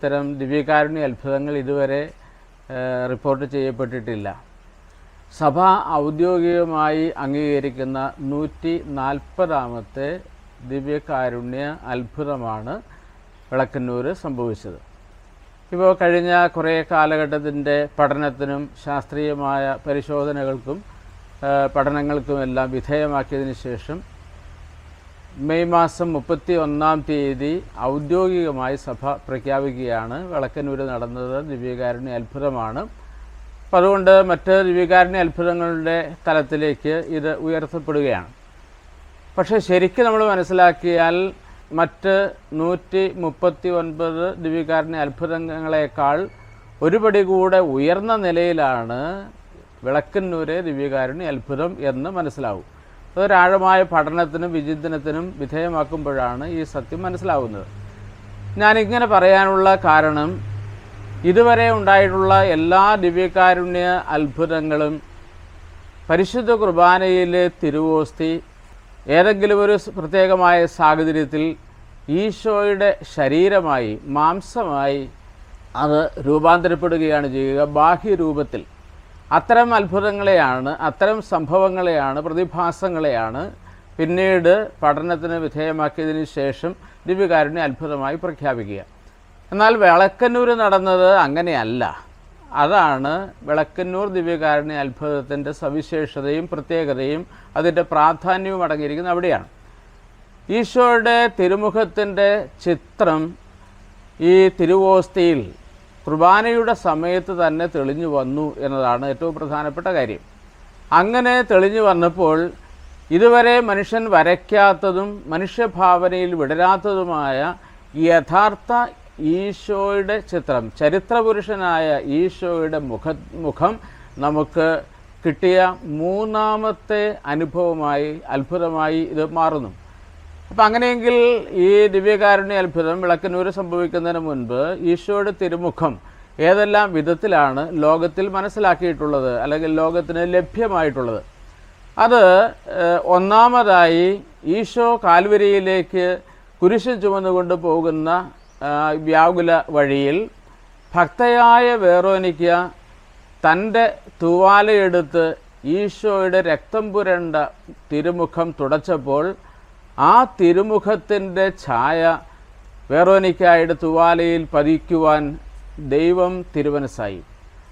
ഇത്തരം ദിവ്യകാരുണ്യ അത്ഭുതങ്ങൾ ഇതുവരെ റിപ്പോർട്ട് ചെയ്യപ്പെട്ടിട്ടില്ല. സഭ ഔദ്യോഗികമായി അംഗീകരിക്കുന്ന നൂറ്റി നാൽപ്പതാമത്തെ ദിവ്യകാരുണ്യ അത്ഭുതമാണ് വിളക്കന്നൂർ സംഭവിച്ചത്. ഇപ്പോൾ കഴിഞ്ഞ കുറേ കാലഘട്ടത്തിന്റെ പഠനത്തിനും ശാസ്ത്രീയമായ പരിശോധനകൾക്കും പഠനങ്ങൾക്കുമെല്ലാം വിധേയമാക്കിയതിന് ശേഷം മെയ് മാസം മുപ്പത്തി ഒന്നാം തീയതി ഔദ്യോഗികമായി സഭ പ്രഖ്യാപിക്കുകയാണ്. വിളക്കന്നൂർ നടന്നത് ദിവ്യകാരുണ്യ അത്ഭുതമാണ്. അപ്പം അതുകൊണ്ട് മറ്റ് ദിവ്യകാരുണ്യ അത്ഭുതങ്ങളുടെ തലത്തിലേക്ക് ഇത് ഉയർത്തപ്പെടുകയാണ്. പക്ഷേ ശരിക്കും നമ്മൾ മനസ്സിലാക്കിയാൽ മറ്റ് നൂറ്റി മുപ്പത്തി ഒൻപത് ദിവ്യകാരുണ്യ അത്ഭുതങ്ങളെക്കാൾ ഒരുപടി കൂടെ ഉയർന്ന നിലയിലാണ് വിളക്കന്നൂരെ ദിവ്യകാരുണ്യ അത്ഭുതം എന്ന് മനസ്സിലാവും. അതൊരാഴമായ പഠനത്തിനും വിചിന്തനത്തിനും വിധേയമാക്കുമ്പോഴാണ് ഈ സത്യം മനസ്സിലാവുന്നത്. ഞാനിങ്ങനെ പറയാനുള്ള കാരണം ഇതുവരെ ഉണ്ടായിട്ടുള്ള എല്ലാ ദിവ്യകാരുണ്യ അത്ഭുതങ്ങളും പരിശുദ്ധ കുർബാനയിലെ തിരുവോസ്തി ഏതെങ്കിലും ഒരു പ്രത്യേകമായ സാഹചര്യത്തിൽ ഈശോയുടെ ശരീരമായി മാംസമായി അത് രൂപാന്തരപ്പെടുകയാണ് ചെയ്യുക. ബാഹ്യരൂപത്തിൽ അത്തരം അത്ഭുതങ്ങളെയാണ് അത്തരം സംഭവങ്ങളെയാണ് പ്രതിഭാസങ്ങളെയാണ് പിന്നീട് പഠനത്തിന് വിധേയമാക്കിയതിന് ശേഷം ദിവ്യകാരുണ്യ അത്ഭുതമായി പ്രഖ്യാപിക്കുക. എന്നാൽ വിളക്കന്നൂർ നടന്നത് അങ്ങനെയല്ല. അതാണ് വിളക്കന്നൂർ ദിവ്യകാരുണ്യ അത്ഭുതത്തിന്റെ സവിശേഷതയും പ്രത്യേകതയും അതിന്റെ പ്രാധാന്യവും അടങ്ങിയിരിക്കുന്നത് അവിടെയാണ്. ഈശോയുടെ തിരുമുഖത്തിന്റെ ചിത്രം ഈ തിരുവോസ്തിയിൽ കുർബാനയുടെ സമയത്ത് തന്നെ തെളിഞ്ഞു വന്നു എന്നതാണ് ഏറ്റവും പ്രധാനപ്പെട്ട കാര്യം. അങ്ങനെ തെളിഞ്ഞു വന്നപ്പോൾ ഇതുവരെ മനുഷ്യൻ വരയ്ക്കാത്തതും മനുഷ്യഭാവനയിൽ വിടരാത്തതുമായ യഥാർത്ഥ ഈശോയുടെ ചിത്രം ചരിത്രപുരുഷനായ ഈശോയുടെ മുഖ മുഖം നമുക്ക് കിട്ടിയ മൂന്നാമത്തെ അനുഭവമായി അത്ഭുതമായി ഇത് മാറുന്നു. അപ്പം അങ്ങനെയെങ്കിൽ ഈ ദിവ്യകാരുണ്യ അത്ഭുതം വിളക്കന്നൂർ സംഭവിക്കുന്നതിന് മുൻപ് ഈശോയുടെ തിരുമുഖം ഏതെല്ലാം വിധത്തിലാണ് ലോകത്തിൽ മനസ്സിലാക്കിയിട്ടുള്ളത് അല്ലെങ്കിൽ ലോകത്തിന് ലഭ്യമായിട്ടുള്ളത്? അത് ഒന്നാമതായി ഈശോ കാൽവരിയിലേക്ക് കുരിശ് ചുമന്നുകൊണ്ട് പോകുന്ന വ്യാകുല വഴിയിൽ ഭക്തയായ വേറോനിക്ക തന്റെ തൂവാലയെടുത്ത് ഈശോയുടെ രക്തം പുരണ്ട തിരുമുഖം തുടച്ചപ്പോൾ ആ തിരുമുഖത്തിന്റെ ഛായ വേറോനിക്കായുടെ തുവാലയിൽ പതിക്കുവാൻ ദൈവം തിരുവനസായി.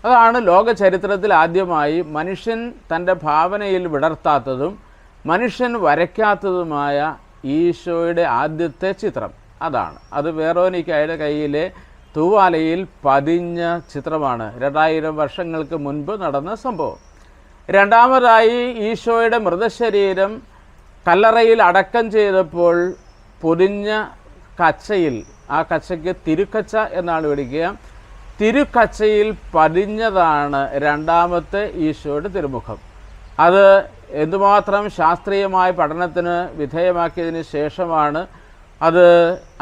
അതാണ് ലോക ചരിത്രത്തിൽ ആദ്യമായി മനുഷ്യൻ തന്റെ ഭാവനയിൽ വിടർത്താത്തതും മനുഷ്യൻ വരയ്ക്കാത്തതുമായ ഈശോയുടെ ആദ്യത്തെ ചിത്രം. അതാണ്. അത് വേറോനിക്കായുടെ കയ്യിലെ തൂവാലയിൽ പതിഞ്ഞ ചിത്രമാണ്. രണ്ടായിരം വർഷങ്ങൾക്ക് മുൻപ് നടന്ന സംഭവം. രണ്ടാമതായി ഈശോയുടെ മൃതശരീരം കല്ലറയിൽ അടക്കം ചെയ്തപ്പോൾ പൊതിഞ്ഞ കച്ചയിൽ ആ കച്ചയ്ക്ക് തിരുക്കച്ച എന്നാണ് വിളിക്കുക. തിരുക്കച്ചയിൽ പതിഞ്ഞതാണ് രണ്ടാമത്തെ ഈശോയുടെ തിരുമുഖം. അത് എന്തുമാത്രം ശാസ്ത്രീയമായ പഠനത്തിന് വിധേയമാക്കിയതിന് ശേഷമാണ് അത്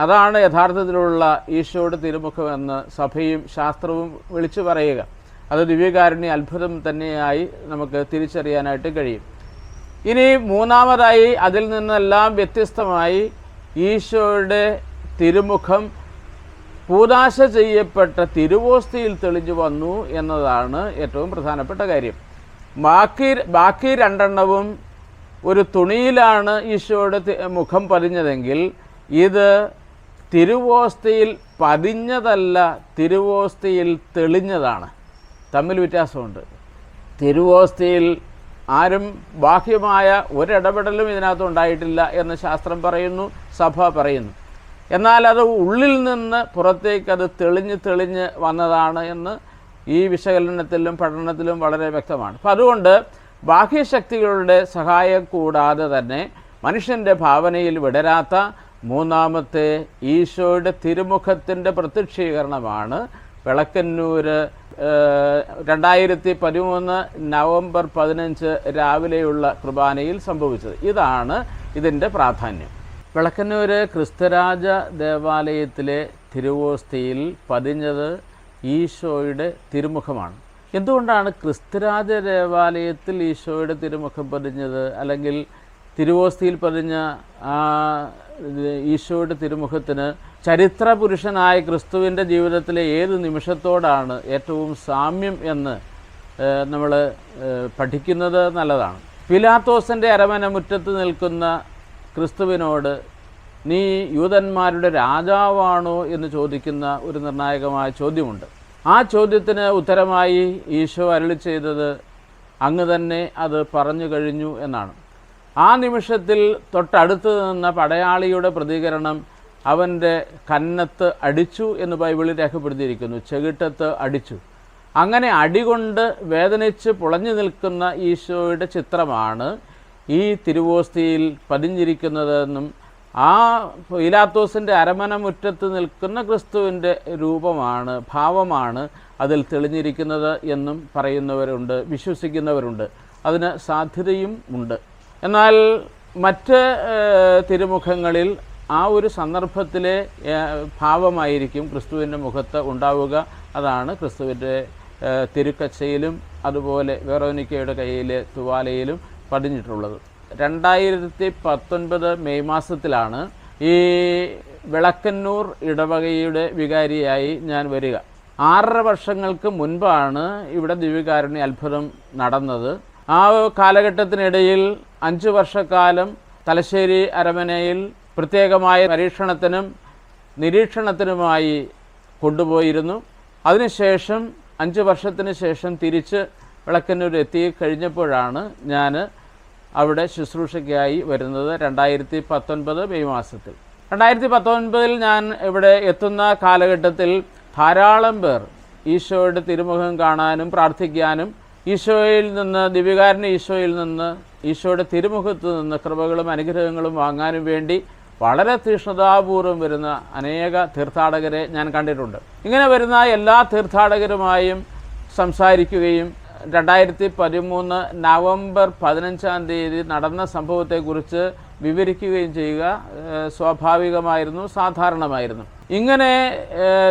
അതാണ് യഥാർത്ഥത്തിലുള്ള ഈശോയുടെ തിരുമുഖമെന്ന് സഭയും ശാസ്ത്രവും വിളിച്ചു പറയുക. അത് ദിവ്യകാരുണ്യ അത്ഭുതം തന്നെയായി നമുക്ക് തിരിച്ചറിയാനായിട്ട് കഴിയും. ഇനി മൂന്നാമതായി അതിൽ നിന്നെല്ലാം വ്യത്യസ്തമായി ഈശോയുടെ തിരുമുഖം പൂതാശ ചെയ്യപ്പെട്ട തിരുവോസ്തിയിൽ തെളിഞ്ഞു വന്നു എന്നതാണ് ഏറ്റവും പ്രധാനപ്പെട്ട കാര്യം. ബാക്കി ബാക്കി രണ്ടെണ്ണവും ഒരു തുണിയിലാണ് ഈശോയുടെ മുഖം പതിഞ്ഞതെങ്കിൽ ഇത് തിരുവോസ്തിയിൽ പതിഞ്ഞതല്ല തിരുവോസ്തിയിൽ തെളിഞ്ഞതാണ്. തമ്മിൽ വ്യത്യാസമുണ്ട്. തിരുവോസ്തിയിൽ ആരും ബാഹ്യമായ ഒരിടപെടലും ഇതിനകത്ത് ഉണ്ടായിട്ടില്ല എന്ന് ശാസ്ത്രം പറയുന്നു സഭ പറയുന്നു. എന്നാൽ അത് ഉള്ളിൽ നിന്ന് പുറത്തേക്ക് അത് തെളിഞ്ഞ് തെളിഞ്ഞ് വന്നതാണ് എന്ന് ഈ വിശകലനത്തിലും പഠനത്തിലും വളരെ വ്യക്തമാണ്. അപ്പം അതുകൊണ്ട് ബാഹ്യശക്തികളുടെ സഹായം കൂടാതെ തന്നെ മനുഷ്യന്റെ ഭാവനയിൽ വിടരാത്ത മൂന്നാമത്തെ ഈശോയുടെ തിരുമുഖത്തിന്റെ പ്രത്യക്ഷീകരണമാണ് വിളക്കന്നൂര് ഏഹ്, രണ്ടായിരത്തി പതിമൂന്ന് നവംബർ പതിനഞ്ച് രാവിലെയുള്ള കുർബാനയിൽ സംഭവിച്ചത്. ഇതാണ് ഇതിന്റെ പ്രാധാന്യം. വിളക്കന്നൂര് ക്രിസ്തുരാജ ദേവാലയത്തിലെ തിരുവോസ്തിയിൽ പതിഞ്ഞത് ഈശോയുടെ തിരുമുഖമാണ്. എന്തുകൊണ്ടാണ് ക്രിസ്തുരാജ ദേവാലയത്തിൽ ഈശോയുടെ തിരുമുഖം പതിഞ്ഞത്? അല്ലെങ്കിൽ തിരുവോസ്തിയിൽ പതിഞ്ഞ ആ ഈശോയുടെ തിരുമുഖത്തിന് ചരിത്ര പുരുഷനായ ക്രിസ്തുവിന്റെ ജീവിതത്തിലെ ഏത് നിമിഷത്തോടാണ് ഏറ്റവും സാമ്യം എന്ന് നമ്മൾ പഠിക്കുന്നത് നല്ലതാണ്. പിലാത്തോസിന്റെ അരമന മുറ്റത്ത് നിൽക്കുന്ന ക്രിസ്തുവിനോട് നീ യൂതന്മാരുടെ രാജാവാണോ? എന്ന് ചോദിക്കുന്ന ഒരു നിർണായകമായ ചോദ്യമുണ്ട്. ആ ചോദ്യത്തിന് ഉത്തരമായി ഈശോ അരളി ചെയ്തത് അങ്ങ് തന്നെ അത് പറഞ്ഞു കഴിഞ്ഞു എന്നാണ്. ആ നിമിഷത്തിൽ തൊട്ടടുത്ത് നിന്ന പടയാളിയുടെ പ്രതികരണം അവന്റെ കന്നത്ത് അടിച്ചു എന്ന് ബൈബിളിൽ രേഖപ്പെടുത്തിയിരിക്കുന്നു. ചെകിട്ടത്ത് അടിച്ചു. അങ്ങനെ അടികൊണ്ട് വേദനിച്ച് പുളഞ്ഞു നിൽക്കുന്ന ഈശോയുടെ ചിത്രമാണ് ഈ തിരുവോസ്തിയിൽ പതിഞ്ഞിരിക്കുന്നതെന്നും ആ ഇലാത്തോസിന്റെ അരമന മുറ്റത്ത് നിൽക്കുന്ന ക്രിസ്തുവിന്റെ രൂപമാണ് ഭാവമാണ് അതിൽ തെളിഞ്ഞിരിക്കുന്നത് എന്നും പറയുന്നവരുണ്ട് വിശ്വസിക്കുന്നവരുണ്ട്. അതിന് സാധ്യതയും ഉണ്ട്. എന്നാൽ മറ്റ് തിരുമുഖങ്ങളിൽ ആ ഒരു സന്ദർഭത്തിലെ ഭാവമായിരിക്കും ക്രിസ്തുവിന്റെ മുഖത്ത് ഉണ്ടാവുക. അതാണ് ക്രിസ്തുവിന്റെ തിരുക്കച്ചയിലും അതുപോലെ വെറോനിക്കയുടെ കയ്യിലെ തുവാലയിലും പതിഞ്ഞിട്ടുള്ളത് രണ്ടായിരത്തി പത്തൊൻപത് മെയ് മാസത്തിലാണ് ഈ വിളക്കന്നൂർ ഇടവകയുടെ വികാരിയായി ഞാൻ വരിക. ആറര വർഷങ്ങൾക്ക് മുൻപാണ് ഇവിടെ ദിവ്യകാരുണ്യ അത്ഭുതം നടന്നത്. ആ കാലഘട്ടത്തിനിടയിൽ അഞ്ച് വർഷക്കാലം തലശ്ശേരി അരമനയിൽ പ്രത്യേകമായ പരീക്ഷണത്തിനും നിരീക്ഷണത്തിനുമായി കൊണ്ടുപോയിരുന്നു. അതിനുശേഷം അഞ്ച് വർഷത്തിന് ശേഷം തിരിച്ച് വിളക്കന്നൂർ എത്തി കഴിഞ്ഞപ്പോഴാണ് ഞാൻ അവിടെ ശുശ്രൂഷയ്ക്കായി വരുന്നത് രണ്ടായിരത്തി പത്തൊൻപത് മെയ് മാസത്തിൽ. രണ്ടായിരത്തി പത്തൊൻപതിൽ ഞാൻ ഇവിടെ എത്തുന്ന കാലഘട്ടത്തിൽ ധാരാളം പേർ ഈശോയുടെ തിരുമുഖം കാണാനും പ്രാർത്ഥിക്കാനും ഈശോയിൽ നിന്ന് ദിവ്യകാരൻ ഈശോയിൽ നിന്ന് ഈശോയുടെ തിരുമുഖത്ത് നിന്ന് കൃപകളും അനുഗ്രഹങ്ങളും വാങ്ങാനും വേണ്ടി വളരെ തീഷ്ണതാപൂർവം വരുന്ന അനേക തീർത്ഥാടകരെ ഞാൻ കണ്ടിട്ടുണ്ട്. ഇങ്ങനെ വരുന്ന എല്ലാ തീർത്ഥാടകരുമായും സംസാരിക്കുകയും രണ്ടായിരത്തി പതിമൂന്ന് നവംബർ പതിനഞ്ചാം തീയതി നടന്ന സംഭവത്തെക്കുറിച്ച് വിവരിക്കുകയും ചെയ്യുക സ്വാഭാവികമായിരുന്നു സാധാരണമായിരുന്നു. ഇങ്ങനെ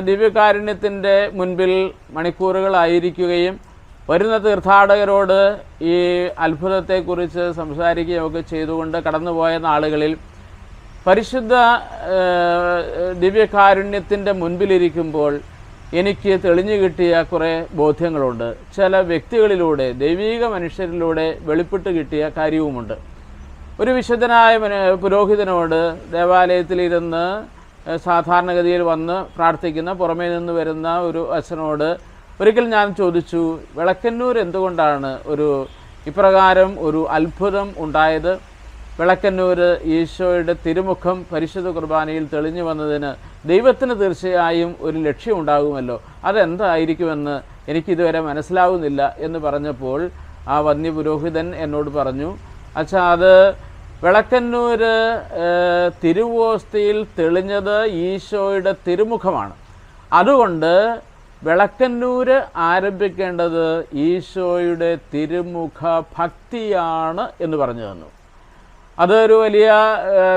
ദിവ്യകാരുണ്യത്തിന്റെ മുൻപിൽ മണിക്കൂറുകളായിരിക്കുകയും വരുന്ന തീർത്ഥാടകരോട് ഈ അത്ഭുതത്തെക്കുറിച്ച് സംസാരിക്കുകയൊക്കെ ചെയ്തുകൊണ്ട് കടന്നുപോയ നാളുകളിൽ പരിശുദ്ധ ദിവ്യകാരുണ്യത്തിന്റെ മുൻപിലിരിക്കുമ്പോൾ എനിക്ക് തെളിഞ്ഞു കിട്ടിയ കുറേ ബോധ്യങ്ങളുണ്ട്. ചില വ്യക്തികളിലൂടെ ദൈവീക മനുഷ്യരിലൂടെ വെളിപ്പെട്ട് കിട്ടിയ കാര്യവുമുണ്ട്. ഒരു വിശുദ്ധനായ പുരോഹിതനോട് ദേവാലയത്തിലിരുന്ന് സാധാരണഗതിയിൽ വന്ന് പ്രാർത്ഥിക്കുന്ന പുറമേ നിന്ന് വരുന്ന ഒരു അച്ഛനോട് ഒരിക്കൽ ഞാൻ ചോദിച്ചു വിളക്കന്നൂർ എന്തുകൊണ്ടാണ് ഒരു ഇപ്രകാരം ഒരു അത്ഭുതം ഉണ്ടായത്? വിളക്കന്നൂർ ഈശോയുടെ തിരുമുഖം പരിശുദ്ധ കുർബാനയിൽ തെളിഞ്ഞു വന്നതിന് ദൈവത്തിന് തീർച്ചയായും ഒരു ലക്ഷ്യമുണ്ടാകുമല്ലോ. അതെന്തായിരിക്കുമെന്ന് എനിക്കിതുവരെ മനസ്സിലാവുന്നില്ല എന്ന് പറഞ്ഞപ്പോൾ ആ വന്യപുരോഹിതൻ എന്നോട് പറഞ്ഞു അച്ഛാ അത് വിളക്കന്നൂർ തിരുവോസ്തിയിൽ തെളിഞ്ഞത് ഈശോയുടെ തിരുമുഖമാണ്. അതുകൊണ്ട് വിളക്കന്നൂര് ആരംഭിക്കേണ്ടത് ഈശോയുടെ തിരുമുഖ ഭക്തിയാണ് എന്ന് പറഞ്ഞു തന്നു. അതൊരു വലിയ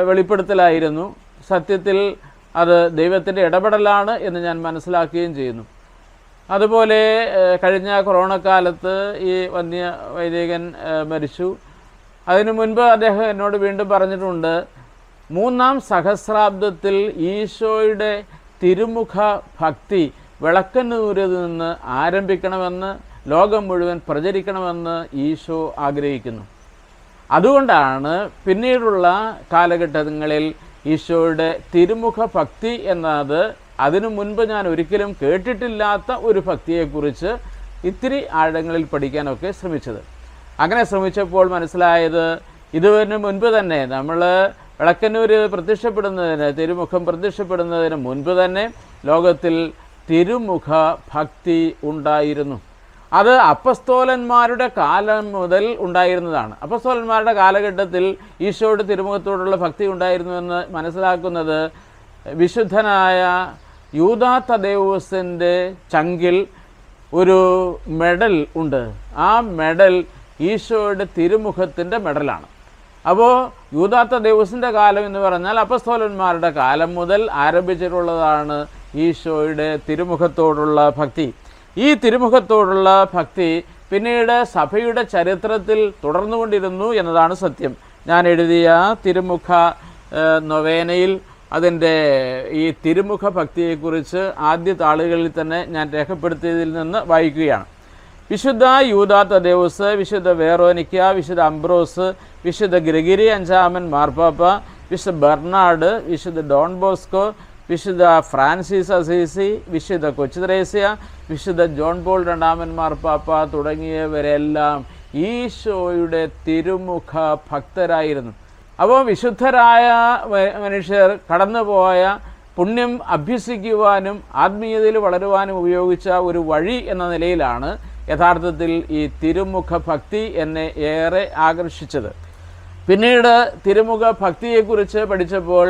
വെളിപ്പെടുത്തലായിരുന്നു. സത്യത്തിൽ അത് ദൈവത്തിന്റെ ഇടപെടലാണ് എന്ന് ഞാൻ മനസ്സിലാക്കുകയും ചെയ്യുന്നു. അതുപോലെ കഴിഞ്ഞ കൊറോണ കാലത്ത് ഈ വന്യ വൈദികൻ മരിച്ചു. അതിനു മുൻപ് അദ്ദേഹം എന്നോട് വീണ്ടും പറഞ്ഞിട്ടുണ്ട് മൂന്നാം സഹസ്രാബ്ദത്തിൽ ഈശോയുടെ തിരുമുഖ ഭക്തി വിളക്കന്നൂരിൽ നിന്ന് ആരംഭിക്കണമെന്ന് ലോകം മുഴുവൻ പ്രചരിക്കണമെന്ന് ഈശോ ആഗ്രഹിക്കുന്നു. അതുകൊണ്ടാണ് പിന്നീടുള്ള കാലഘട്ടങ്ങളിൽ ഈശോയുടെ തിരുമുഖ ഭക്തി എന്നത് അതിനു മുൻപ് ഞാൻ ഒരിക്കലും കേട്ടിട്ടില്ലാത്ത ഒരു ഭക്തിയെക്കുറിച്ച് ഇത്തിരി ആഴങ്ങളിൽ പഠിക്കാനൊക്കെ ശ്രമിച്ചത്. അങ്ങനെ ശ്രമിച്ചപ്പോൾ മനസ്സിലായത് ഇതുവരെ മുൻപ് തന്നെ നമ്മൾ വിളക്കന്നൂർ പ്രത്യക്ഷപ്പെടുന്നതിന് തിരുമുഖം പ്രത്യക്ഷപ്പെടുന്നതിന് മുൻപ് തന്നെ ലോകത്തിൽ തിരുമുഖ ഭക്തി ഉണ്ടായിരുന്നു. അത് അപ്പസ്തോലന്മാരുടെ കാലം മുതൽ ഉണ്ടായിരുന്നതാണ്. അപ്പസ്തോലന്മാരുടെ കാലഘട്ടത്തിൽ ഈശോയുടെ തിരുമുഖത്തോടുള്ള ഭക്തി ഉണ്ടായിരുന്നുവെന്ന് മനസ്സിലാക്കുന്നത് വിശുദ്ധനായ യൂദാ തദേവൂസിന്റെ ചങ്കിൽ ഒരു മെഡൽ ഉണ്ട്. ആ മെഡൽ ഈശോയുടെ തിരുമുഖത്തിന്റെ മെഡലാണ്. അപ്പോൾ യൂദാത്ത ദേവസിന്റെ കാലം എന്ന് പറഞ്ഞാൽ അപ്പസ്തോലന്മാരുടെ കാലം മുതൽ ആരംഭിച്ചിട്ടുള്ളതാണ് ഈശോയുടെ തിരുമുഖത്തോടുള്ള ഭക്തി. ഈ തിരുമുഖത്തോടുള്ള ഭക്തി പിന്നീട് സഭയുടെ ചരിത്രത്തിൽ തുടർന്നുകൊണ്ടിരുന്നു എന്നതാണ് സത്യം. ഞാൻ എഴുതിയ തിരുമുഖ നൊവേനയിൽ അതിന്റെ ഈ തിരുമുഖ ഭക്തിയെക്കുറിച്ച് ആദ്യ താളുകളിൽ തന്നെ ഞാൻ രേഖപ്പെടുത്തിയതിൽ നിന്ന് വായിക്കുകയാണ്. വിശുദ്ധ യൂദാ തദേവസ് വിശുദ്ധ വേറോനിക്ക വിശുദ്ധ അംബ്രോസ് വിശുദ്ധ ഗ്രഗിരി അഞ്ചാമൻ മാർപ്പാപ്പ വിശുദ്ധ ബെർണാഡ് വിശുദ്ധ ഡോൺ ബോസ്കോ വിശുദ്ധ ഫ്രാൻസിസ് അസീസി വിശുദ്ധ കൊച്ചുത്രേസ്യ വിശുദ്ധ ജോൺ പോൾ രണ്ടാമൻ പാപ്പ തുടങ്ങിയവരെല്ലാം ഈശോയുടെ തിരുമുഖ ഭക്തരായിരുന്നു. അപ്പോൾ വിശുദ്ധരായ മനുഷ്യർ കടന്നുപോയ പുണ്യം അഭ്യസിക്കുവാനും ആത്മീയതയിൽ വളരുവാനും ഉപയോഗിച്ച ഒരു വഴി എന്ന നിലയിലാണ് യഥാർത്ഥത്തിൽ ഈ തിരുമുഖ ഭക്തി എന്നെ ഏറെ ആകർഷിച്ചത്. പിന്നീട് തിരുമുഖ ഭക്തിയെക്കുറിച്ച് പഠിച്ചപ്പോൾ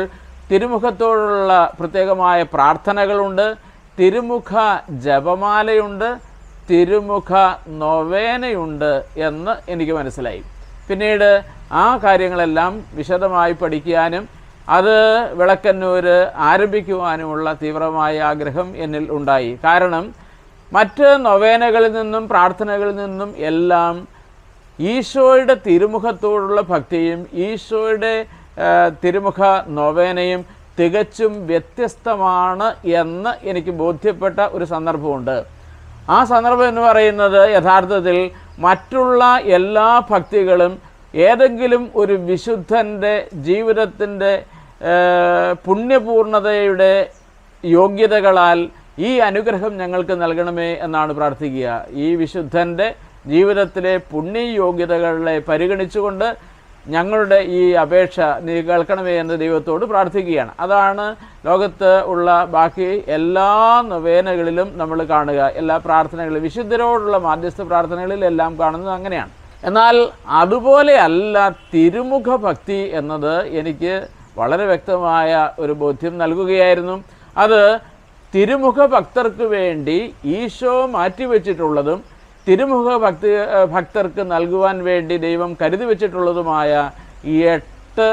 തിരുമുഖത്തോടുള്ള പ്രത്യേകമായ പ്രാർത്ഥനകളുണ്ട്. തിരുമുഖ ജപമാലയുണ്ട്. തിരുമുഖ നൊവേനയുണ്ട് എന്ന് എനിക്ക് മനസ്സിലായി. പിന്നീട് ആ കാര്യങ്ങളെല്ലാം വിശദമായി പഠിക്കാനും അത് വിളക്കന്നൂര് ആരംഭിക്കുവാനുമുള്ള തീവ്രമായ ആഗ്രഹം എന്നിൽ ഉണ്ടായി. കാരണം മറ്റ് നൊവേനകളിൽ നിന്നും പ്രാർത്ഥനകളിൽ നിന്നും എല്ലാം ഈശോയുടെ തിരുമുഖത്തോടുള്ള ഭക്തിയും ഈശോയുടെ തിരുമുഖ നൊവേനയും തികച്ചും വ്യത്യസ്തമാണ് എന്ന് എനിക്ക് ബോധ്യപ്പെട്ട ഒരു സന്ദർഭമുണ്ട്. ആ സന്ദർഭം എന്ന് പറയുന്നത് യഥാർത്ഥത്തിൽ മറ്റുള്ള എല്ലാ ഭക്തികളും ഏതെങ്കിലും ഒരു വിശുദ്ധന്റെ ജീവിതത്തിന്റെ പുണ്യപൂർണതയുടെ യോഗ്യതകളാൽ ഈ അനുഗ്രഹം ഞങ്ങൾക്ക് നൽകണമേ എന്നാണ് പ്രാർത്ഥിക്കുക. ഈ വിശുദ്ധന്റെ ജീവിതത്തിലെ പുണ്യ യോഗ്യതകളെ പരിഗണിച്ചുകൊണ്ട് ഞങ്ങളുടെ ഈ അപേക്ഷ നീ കേൾക്കണമേ എന്ന് ദൈവത്തോട് പ്രാർത്ഥിക്കുകയാണ്. അതാണ് ലോകത്ത് ഉള്ള ബാക്കി എല്ലാ നൊവേനകളിലും നമ്മൾ കാണുക. എല്ലാ പ്രാർത്ഥനകളിലും വിശുദ്ധരോടുള്ള മാധ്യസ്ഥ പ്രാർത്ഥനകളിലെല്ലാം കാണുന്നത് അങ്ങനെയാണ്. എന്നാൽ അതുപോലെയല്ല തിരുമുഖ ഭക്തി എന്നത് എനിക്ക് വളരെ വ്യക്തമായ ഒരു ബോധ്യം നൽകുകയായിരുന്നു. അത് തിരുമുഖ ഭക്തർക്ക് വേണ്ടി ഈശോ മാറ്റിവെച്ചിട്ടുള്ളതും തിരുമുഖ ഭക്തി ഭക്തർക്ക് നൽകുവാൻ വേണ്ടി ദൈവം കരുതി വെച്ചിട്ടുള്ളതുമായ എട്ട്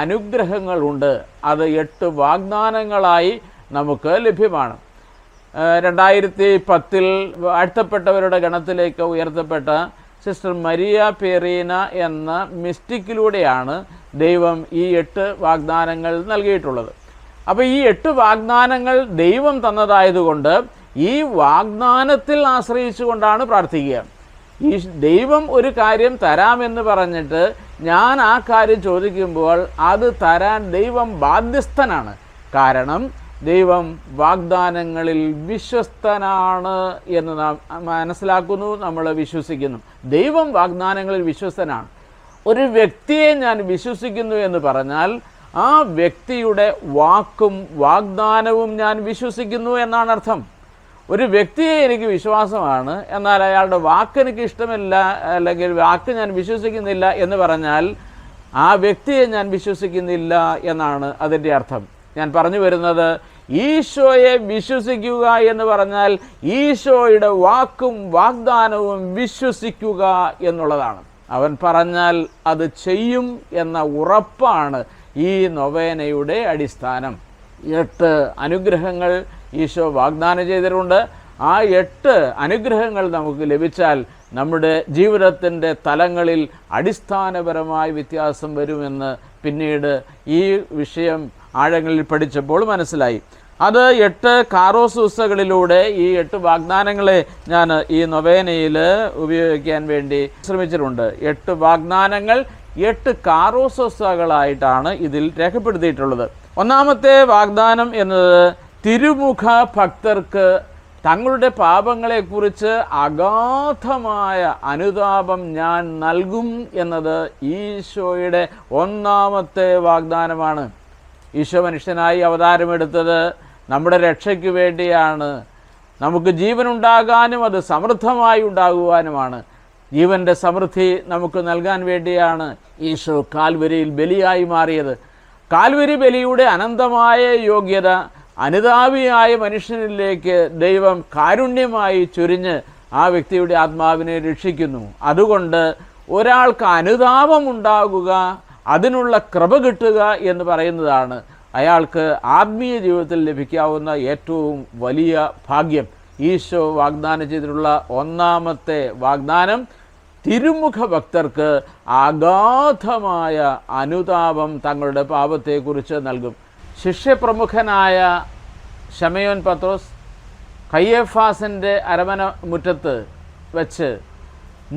അനുഗ്രഹങ്ങളുണ്ട്. അത് എട്ട് വാഗ്ദാനങ്ങളായി നമുക്ക് ലഭ്യമാണ്. രണ്ടായിരത്തി പത്തിൽ വാഴ്ത്തപ്പെട്ടവരുടെ ഗണത്തിലേക്ക് ഉയർത്തപ്പെട്ട സിസ്റ്റർ മരിയ പെറീന എന്ന മിസ്റ്റിക്കിലൂടെയാണ് ദൈവം ഈ എട്ട് വാഗ്ദാനങ്ങൾ നൽകിയിട്ടുള്ളത്. അപ്പോൾ ഈ എട്ട് വാഗ്ദാനങ്ങൾ ദൈവം തന്നതായതുകൊണ്ട് ഈ വാഗ്ദാനത്തിൽ ആശ്രയിച്ചുകൊണ്ടാണ് പ്രാർത്ഥിക്കുക. ഈ ദൈവം ഒരു കാര്യം തരാമെന്ന് പറഞ്ഞിട്ട് ഞാൻ ആ കാര്യം ചോദിക്കുമ്പോൾ അത് തരാൻ ദൈവം ബാധ്യസ്ഥനാണ്. കാരണം ദൈവം വാഗ്ദാനങ്ങളിൽ വിശ്വസ്തനാണ് എന്ന് നാം മനസ്സിലാക്കുന്നു നമ്മൾ വിശ്വസിക്കുന്നു. ദൈവം വാഗ്ദാനങ്ങളിൽ വിശ്വസ്തനാണ്. ഒരു വ്യക്തിയെ ഞാൻ വിശ്വസിക്കുന്നു എന്ന് പറഞ്ഞാൽ ആ വ്യക്തിയുടെ വാക്കും വാഗ്ദാനവും ഞാൻ വിശ്വസിക്കുന്നു എന്നാണ് അർത്ഥം. ഒരു വ്യക്തിയെ എനിക്ക് വിശ്വാസമാണ് എന്നാൽ അയാളുടെ വാക്ക് എനിക്ക് ഇഷ്ടമില്ല അല്ലെങ്കിൽ വാക്ക് ഞാൻ വിശ്വസിക്കുന്നില്ല എന്ന് പറഞ്ഞാൽ ആ വ്യക്തിയെ ഞാൻ വിശ്വസിക്കുന്നില്ല എന്നാണ് അതിന്റെ അർത്ഥം. ഞാൻ പറഞ്ഞു വരുന്നത് ഈശോയെ വിശ്വസിക്കുക എന്ന് പറഞ്ഞാൽ ഈശോയുടെ വാക്കും വാഗ്ദാനവും വിശ്വസിക്കുക എന്നുള്ളതാണ്. അവൻ പറഞ്ഞാൽ അത് ചെയ്യും എന്ന ഉറപ്പാണ് ഈ നൊവേനയുടെ അടിസ്ഥാനം. എട്ട് അനുഗ്രഹങ്ങൾ ഈശോ വാഗ്ദാനം ചെയ്തിട്ടുണ്ട്. ആ എട്ട് അനുഗ്രഹങ്ങൾ നമുക്ക് ലഭിച്ചാൽ നമ്മുടെ ജീവിതത്തിന്റെ തലങ്ങളിൽ അടിസ്ഥാനപരമായ വ്യത്യാസം വരുമെന്ന് പിന്നീട് ഈ വിഷയം ആഴങ്ങളിൽ പഠിച്ചപ്പോൾ മനസ്സിലായി. അത് എട്ട് കാറോസൂസകളിലൂടെ ഈ എട്ട് വാഗ്ദാനങ്ങളെ ഞാൻ ഈ നൊവേനയിൽ ഉപയോഗിക്കാൻ വേണ്ടി ശ്രമിച്ചിട്ടുണ്ട്. എട്ട് വാഗ്ദാനങ്ങൾ എട്ട് കാറോസൂസകളായിട്ടാണ് ഇതിൽ രേഖപ്പെടുത്തിയിട്ടുള്ളത്. ഒന്നാമത്തെ വാഗ്ദാനം എന്നത് തിരുമുഖ ഭക്തർക്ക് തങ്ങളുടെ പാപങ്ങളെക്കുറിച്ച് അഗാധമായ അനുതാപം ഞാൻ നൽകും എന്നത് ഈശോയുടെ ഒന്നാമത്തെ വാഗ്ദാനമാണ്. ഈശോ മനുഷ്യനായി അവതാരമെടുത്തത് നമ്മുടെ രക്ഷയ്ക്ക് വേണ്ടിയാണ്. നമുക്ക് ജീവനുണ്ടാകാനും അത് സമൃദ്ധമായി ഉണ്ടാകുവാനുമാണ്. ജീവന്റെ സമൃദ്ധി നമുക്ക് നൽകാൻ വേണ്ടിയാണ് ഈശോ കാൽവരിയിൽ ബലിയായി മാറിയത്. കാൽവരി ബലിയുടെ അനന്തമായ യോഗ്യത അനുതാപിയായ മനുഷ്യനിലേക്ക് ദൈവം കാരുണ്യമായി ചൊരിഞ്ഞ് ആ വ്യക്തിയുടെ ആത്മാവിനെ രക്ഷിക്കുന്നു. അതുകൊണ്ട് ഒരാൾക്ക് അനുതാപം ഉണ്ടാകുക അതിനുള്ള കൃപ കിട്ടുക എന്ന് പറയുന്നതാണ് അയാൾക്ക് ആത്മീയ ജീവിതത്തിൽ ലഭിക്കാവുന്ന ഏറ്റവും വലിയ ഭാഗ്യം. ഈശോ വാഗ്ദാനം ചെയ്തിട്ടുള്ള ഒന്നാമത്തെ വാഗ്ദാനം തിരുമുഖ ഭക്തർക്ക് അഗാധമായ അനുതാപം തങ്ങളുടെ പാപത്തെക്കുറിച്ച് നൽകും. ശിഷ്യപ്രമുഖനായ ഷമയോൻ പത്രോസ് കയ്യഫാസിന്റെ അരമന മുറ്റത്ത് വെച്ച്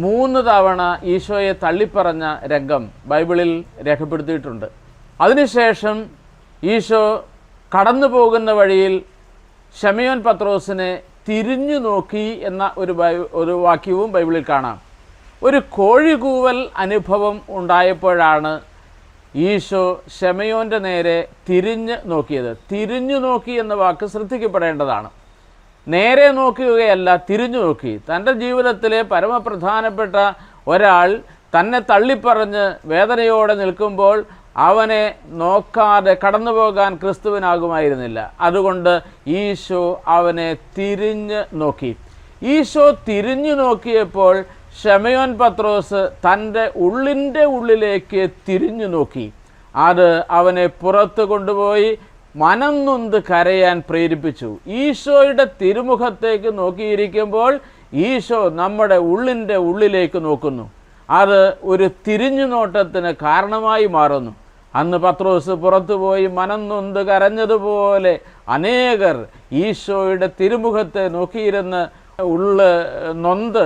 മൂന്ന് തവണ ഈശോയെ തള്ളിപ്പറഞ്ഞ രംഗം ബൈബിളിൽ രേഖപ്പെടുത്തിയിട്ടുണ്ട്. അതിനുശേഷം ഈശോ കടന്നു പോകുന്ന വഴിയിൽ ഷമയോൻ പത്രോസിനെ തിരിഞ്ഞു നോക്കി എന്ന ഒരു ഒരു വാക്യവും ബൈബിളിൽ കാണാം. ഒരു കോഴികൂവൽ അനുഭവം ഉണ്ടായപ്പോഴാണ് ഈശോ ഷമയോന്റെ നേരെ തിരിഞ്ഞ് നോക്കിയത്. തിരിഞ്ഞു നോക്കി എന്ന വാക്ക് ശ്രദ്ധിക്കപ്പെടേണ്ടതാണ്. നേരെ നോക്കുകയല്ല തിരിഞ്ഞു നോക്കി. തന്റെ ജീവിതത്തിലെ പരമപ്രധാനപ്പെട്ട ഒരാൾ തന്നെ തള്ളിപ്പറഞ്ഞ് വേദനയോടെ നിൽക്കുമ്പോൾ അവനെ നോക്കാതെ കടന്നു പോകാൻ ക്രിസ്തുവിനാകുമായിരുന്നില്ല. അതുകൊണ്ട് ഈശോ അവനെ തിരിഞ്ഞ് നോക്കി. ഈശോ തിരിഞ്ഞു നോക്കിയപ്പോൾ ഷമയോൻ പത്രോസ് തന്റെ ഉള്ളിന്റെ ഉള്ളിലേക്ക് തിരിഞ്ഞു നോക്കി. അത് അവനെ പുറത്തു കൊണ്ടുപോയി മനം നൊന്ത് കരയാൻ പ്രേരിപ്പിച്ചു. ഈശോയുടെ തിരുമുഖത്തേക്ക് നോക്കിയിരിക്കുമ്പോൾ ഈശോ നമ്മുടെ ഉള്ളിന്റെ ഉള്ളിലേക്ക് നോക്കുന്നു. അത് ഒരു തിരിഞ്ഞു നോട്ടത്തിന് കാരണമായി മാറുന്നു. അന്ന് പത്രോസ് പുറത്തുപോയി മനം നൊന്ത് കരഞ്ഞതുപോലെ അനേകർ ഈശോയുടെ തിരുമുഖത്തെ നോക്കിയിരുന്ന് ഉള്ള് നൊന്ത്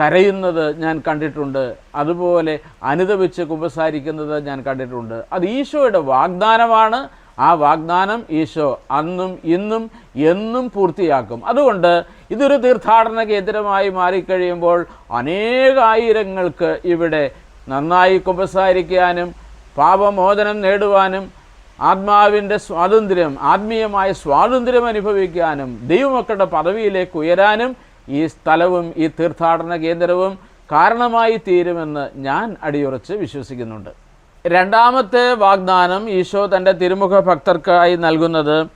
കരയുന്നത് ഞാൻ കണ്ടിട്ടുണ്ട്. അതുപോലെ അനുദപിച്ച് കുമ്പസാരിക്കുന്നത് ഞാൻ കണ്ടിട്ടുണ്ട്. അത് ഈശോയുടെ വാഗ്ദാനമാണ്. ആ വാഗ്ദാനം ഈശോ അന്നും ഇന്നും എന്നും പൂർത്തിയാക്കും. അതുകൊണ്ട് ഇതൊരു തീർത്ഥാടന കേന്ദ്രമായി മാറിക്കഴിയുമ്പോൾ അനേകായിരങ്ങൾക്ക് ഇവിടെ നന്നായി കുമ്പസാരിക്കാനും പാപമോചനം നേടുവാനും ആത്മാവിന്റെ സ്വാതന്ത്ര്യം ആത്മീയമായ സ്വാതന്ത്ര്യം അനുഭവിക്കാനും ദൈവമക്കളുടെ പദവിയിലേക്ക് ഉയരാനും ഈ സ്ഥലവും ഈ തീർത്ഥാടന കേന്ദ്രവും കാരണമായി തീരുമെന്ന് ഞാൻ അടിയുറച്ച് വിശ്വസിക്കുന്നുണ്ട്. രണ്ടാമത്തെ വാഗ്ദാനം ഈശോ തന്റെ തിരുമുഖ ഭക്തർക്കായി നൽകുന്നത്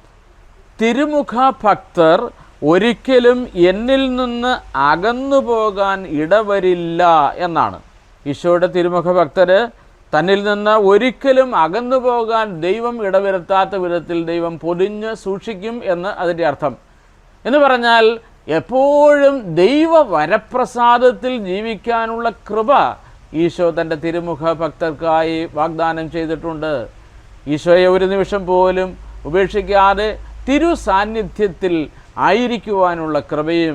തിരുമുഖ ഭക്തർ ഒരിക്കലും എന്നിൽ നിന്ന് അകന്നു പോകാൻ ഇടവരില്ല എന്നാണ്. ഈശോയുടെ തിരുമുഖ ഭക്തർ തന്നിൽ നിന്ന് ഒരിക്കലും അകന്നു പോകാൻ ദൈവം ഇടവരുത്താത്ത വിധത്തിൽ ദൈവം പൊതിഞ്ഞ് സൂക്ഷിക്കും എന്ന് അതിന്റെ അർത്ഥം. എന്ന് പറഞ്ഞാൽ എപ്പോഴും ദൈവ വരപ്രസാദത്തിൽ ജീവിക്കാനുള്ള കൃപ ഈശോ തന്റെ തിരുമുഖ ഭക്തർക്കായി വാഗ്ദാനം ചെയ്തിട്ടുണ്ട്. ഈശോയെ ഒരു നിമിഷം പോലും ഉപേക്ഷിക്കാതെ തിരു സാന്നിധ്യത്തിൽ ആയിരിക്കുവാനുള്ള കൃപയും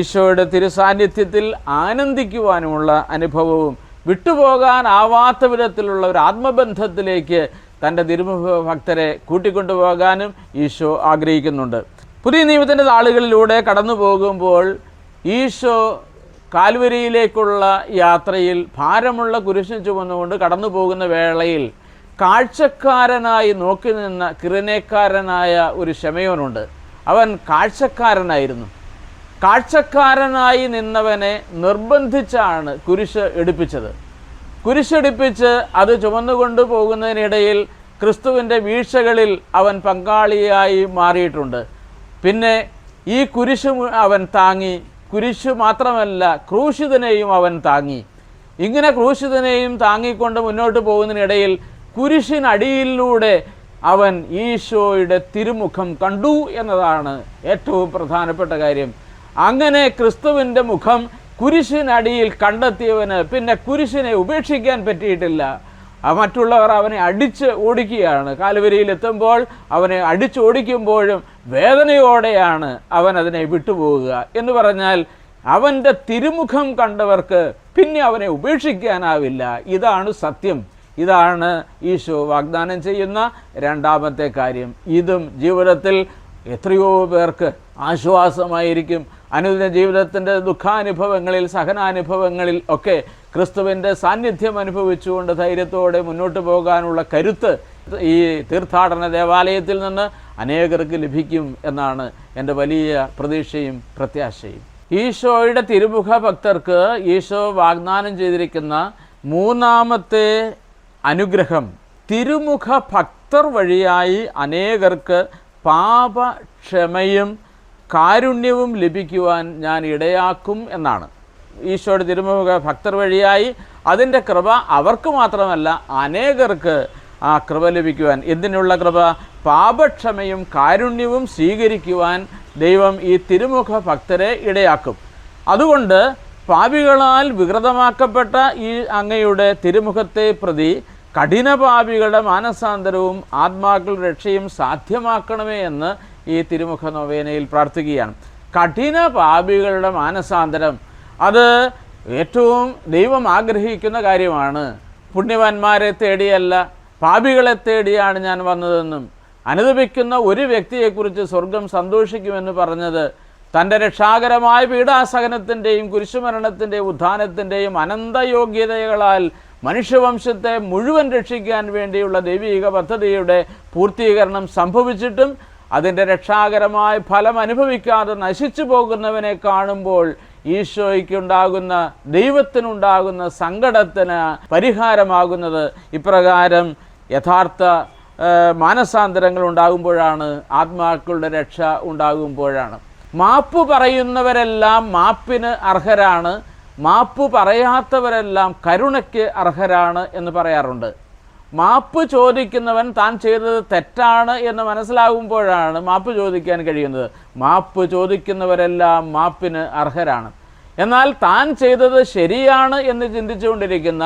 ഈശോയുടെ തിരു സാന്നിധ്യത്തിൽ ആനന്ദിക്കുവാനുമുള്ള അനുഭവവും വിട്ടുപോകാനാവാത്ത വിധത്തിലുള്ള ഒരു ആത്മബന്ധത്തിലേക്ക് തന്റെ തിരുമുഖ ഭക്തരെ കൂട്ടിക്കൊണ്ടുപോകാനും ഈശോ ആഗ്രഹിക്കുന്നുണ്ട്. പുതിയ നിയമത്തിന്റെ താളുകളിലൂടെ കടന്നു പോകുമ്പോൾ ഈശോ കാൽവരിയിലേക്കുള്ള യാത്രയിൽ ഭാരമുള്ള കുരിശ് ചുമന്നുകൊണ്ട് കടന്നു പോകുന്ന വേളയിൽ കാഴ്ചക്കാരനായി നോക്കി നിന്ന കിരണേക്കാരനായ ഒരു ക്ഷമയോനുണ്ട് അവൻ കാഴ്ചക്കാരനായിരുന്നു. കാഴ്ചക്കാരനായി നിന്നവനെ നിർബന്ധിച്ചാണ് കുരിശ് എടുപ്പിച്ചത്. കുരിശെടുപ്പിച്ച് അത് ചുമന്നുകൊണ്ട് പോകുന്നതിനിടയിൽ ക്രിസ്തുവിന്റെ വീഴ്ചകളിൽ അവൻ പങ്കാളിയായി മാറിയിട്ടുണ്ട്. പിന്നെ ഈ കുരിശ് അവൻ താങ്ങി. കുരിശ് മാത്രമല്ല ക്രൂശിതനെയും അവൻ താങ്ങി. ഇങ്ങനെ ക്രൂശിതനെയും താങ്ങിക്കൊണ്ട് മുന്നോട്ട് പോകുന്നതിനിടയിൽ കുരിശിനടിയിലൂടെ അവൻ ഈശോയുടെ തിരുമുഖം കണ്ടു എന്നതാണ് ഏറ്റവും പ്രധാനപ്പെട്ട കാര്യം. അങ്ങനെ ക്രിസ്തുവിന്റെ മുഖം കുരിശിനടിയിൽ കണ്ടെത്തിയവന് പിന്നെ കുരിശിനെ ഉപേക്ഷിക്കാൻ പറ്റിയിട്ടില്ല. മറ്റുള്ളവർ അവനെ അടിച്ച് ഓടിക്കുകയാണ്. കാലുവരിയിൽ എത്തുമ്പോൾ അവനെ അടിച്ച് ഓടിക്കുമ്പോഴും വേദനയോടെയാണ് അവൻ അതിനെ വിട്ടുപോകുക. എന്ന് പറഞ്ഞാൽ അവന്റെ തിരുമുഖം കണ്ടവർക്ക് പിന്നെ അവനെ ഉപേക്ഷിക്കാനാവില്ല. ഇതാണ് സത്യം. ഇതാണ് ഈശോ വാഗ്ദാനം ചെയ്യുന്ന രണ്ടാമത്തെ കാര്യം. ഇതും ജീവിതത്തിൽ എത്രയോ പേർക്ക് ആശ്വാസമായിരിക്കും. അനുദിന ജീവിതത്തിന്റെ ദുഃഖാനുഭവങ്ങളിൽ സഹനാനുഭവങ്ങളിൽ ഒക്കെ ക്രിസ്തുവിന്റെ സാന്നിധ്യം അനുഭവിച്ചുകൊണ്ട് ധൈര്യത്തോടെ മുന്നോട്ട് പോകാനുള്ള കരുത്ത് ഈ തീർത്ഥാടന ദേവാലയത്തിൽ നിന്ന് അനേകർക്ക് ലഭിക്കും എന്നാണ് എന്റെ വലിയ പ്രതീക്ഷയും പ്രത്യാശയും. ഈശോയുടെ തിരുമുഖ ഭക്തർക്ക് ഈശോ വാഗ്ദാനം ചെയ്തിരിക്കുന്ന മൂന്നാമത്തെ അനുഗ്രഹം തിരുമുഖ ഭക്തർ വഴിയായി അനേകർക്ക് പാപക്ഷമയും കാരുണ്യവും ലഭിക്കുവാൻ ഞാൻ ഇടയാക്കും എന്നാണ്. ഈശോയുടെ തിരുമുഖ ഭക്തർ വഴിയായി അതിന്റെ കൃപ അവർക്ക് മാത്രമല്ല അനേകർക്ക് ആ കൃപ ലഭിക്കുവാൻ. എന്തിനുള്ള കൃപ? പാപക്ഷമയും കാരുണ്യവും സ്വീകരിക്കുവാൻ ദൈവം ഈ തിരുമുഖ ഭക്തരെ ഇടയാക്കും. അതുകൊണ്ട് പാപികളാൽ വികൃതമാക്കപ്പെട്ട ഈ അങ്ങയുടെ തിരുമുഖത്തെ പ്രതി കഠിനപാപികളുടെ മാനസാന്തരവും ആത്മാക്കളുടെ രക്ഷയും സാധ്യമാക്കണമേ എന്ന് ഈ തിരുമുഖ നോവേനയിൽ പ്രാർത്ഥിക്കുകയാണ്. കഠിന പാപികളുടെ മാനസാന്തരം അത് ഏറ്റവും ദൈവം ആഗ്രഹിക്കുന്ന കാര്യമാണ്. പുണ്യവാന്മാരെ തേടിയല്ല പാപികളെ തേടിയാണ് ഞാൻ വന്നതെന്നും അനുദപിക്കുന്ന ഒരു വ്യക്തിയെക്കുറിച്ച് സ്വർഗം സന്തോഷിക്കുമെന്ന് പറഞ്ഞത് തന്റെ രക്ഷാകരമായ പീഡാസഹനത്തിന്റെയും കുരിശുമരണത്തിന്റെയും ഉത്ഥാനത്തിന്റെയും അനന്തയോഗ്യതകളാൽ മനുഷ്യവംശത്തെ മുഴുവൻ രക്ഷിക്കാൻ വേണ്ടിയുള്ള ദൈവീക പദ്ധതിയുടെ പൂർത്തീകരണം സംഭവിച്ചിട്ടും അതിന്റെ രക്ഷാകരമായ ഫലം അനുഭവിക്കാതെ നശിച്ചു പോകുന്നവനെ കാണുമ്പോൾ ഈശോയ്ക്കുണ്ടാകുന്ന ദൈവത്തിനുണ്ടാകുന്ന സങ്കടത്തിന് പരിഹാരമാകുന്നത് ഇപ്രകാരം യഥാർത്ഥ മാനസാന്തരങ്ങൾ ഉണ്ടാകുമ്പോഴാണ് ആത്മാക്കളുടെ രക്ഷ ഉണ്ടാകുമ്പോഴാണ്. മാപ്പ് പറയുന്നവരെല്ലാം മാപ്പിന് അർഹരാണ് മാപ്പ് പറയാത്തവരെല്ലാം കരുണയ്ക്ക് അർഹരാണ് എന്ന് പറയാറുണ്ട്. മാപ്പ് ചോദിക്കുന്നവൻ താൻ ചെയ്തത് തെറ്റാണ് എന്ന് മനസ്സിലാകുമ്പോഴാണ് മാപ്പ് ചോദിക്കാൻ കഴിയുന്നത്. മാപ്പ് ചോദിക്കുന്നവരെല്ലാം മാപ്പിന് അർഹരാണ്. എന്നാൽ താൻ ചെയ്തത് ശരിയാണ് എന്ന് ചിന്തിച്ചുകൊണ്ടിരിക്കുന്ന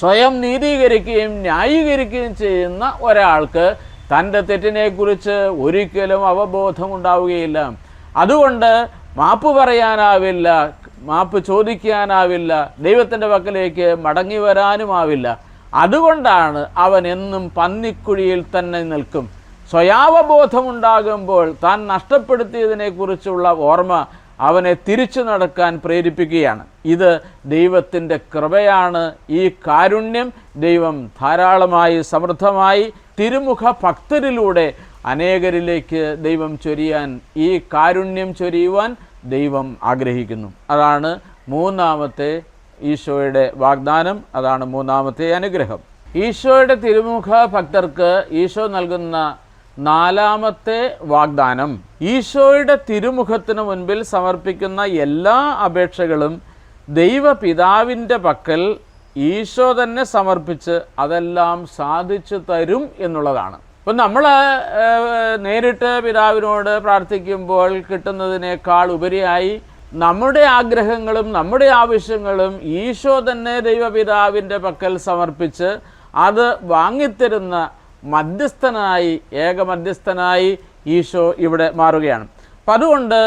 സ്വയം നീതീകരിക്കുകയും ന്യായീകരിക്കുകയും ചെയ്യുന്ന ഒരാൾക്ക് തന്റെ തെറ്റിനെക്കുറിച്ച് ഒരിക്കലും അവബോധം ഉണ്ടാവുകയില്ല അതുകൊണ്ട് മാപ്പ് പറയാനാവില്ല മാപ്പ് ചോദിക്കാനാവില്ല ദൈവത്തിന്റെ പക്കലേക്ക് മടങ്ങി വരാനുമാവില്ല. അതുകൊണ്ടാണ് അവൻ എന്നും പന്നിക്കുഴിയിൽ തന്നെ നിൽക്കും. സ്വയാവബോധമുണ്ടാകുമ്പോൾ താൻ നഷ്ടപ്പെടുത്തിയതിനെക്കുറിച്ചുള്ള ഓർമ്മ അവനെ തിരിച്ചു നടക്കാൻ പ്രേരിപ്പിക്കുകയാണ്. ഇത് ദൈവത്തിന്റെ കൃപയാണ്. ഈ കാരുണ്യം ദൈവം ധാരാളമായി സമൃദ്ധമായി തിരുമുഖ ഭക്തരിലൂടെ അനേകരിലേക്ക് ദൈവം ചൊരിയാൻ ഈ കാരുണ്യം ചൊരിയുവാൻ ദൈവം ആഗ്രഹിക്കുന്നു. അതാണ് മൂന്നാമത്തെ ഈശോയുടെ വാഗ്ദാനം അതാണ് മൂന്നാമത്തെ അനുഗ്രഹം. ഈശോയുടെ തിരുമുഖ ഭക്തർക്ക് ഈശോ നൽകുന്ന നാലാമത്തെ വാഗ്ദാനം. ഈശോയുടെ തിരുമുഖത്തിന് മുൻപിൽ സമർപ്പിക്കുന്ന എല്ലാ അപേക്ഷകളും ദൈവപിതാവിന്റെ പക്കൽ ഈശോ തന്നെ സമർപ്പിച്ച് അതെല്ലാം സാധിച്ചു തരും എന്നുള്ളതാണ്. ഇപ്പം നമ്മൾ നേരിട്ട് പിതാവിനോട് പ്രാർത്ഥിക്കുമ്പോൾ കിട്ടുന്നതിനേക്കാൾ ഉപരിയായി നമ്മുടെ ആഗ്രഹങ്ങളും നമ്മുടെ ആവശ്യങ്ങളും ഈശോ തന്നെ ദൈവപിതാവിന്റെ പക്കൽ സമർപ്പിച്ച് അത് വാങ്ങിത്തരുന്ന മധ്യസ്ഥനായി ഏക മധ്യസ്ഥനായി ഈശോ ഇവിടെ മാറുകയാണ്. അപ്പം അതുകൊണ്ട്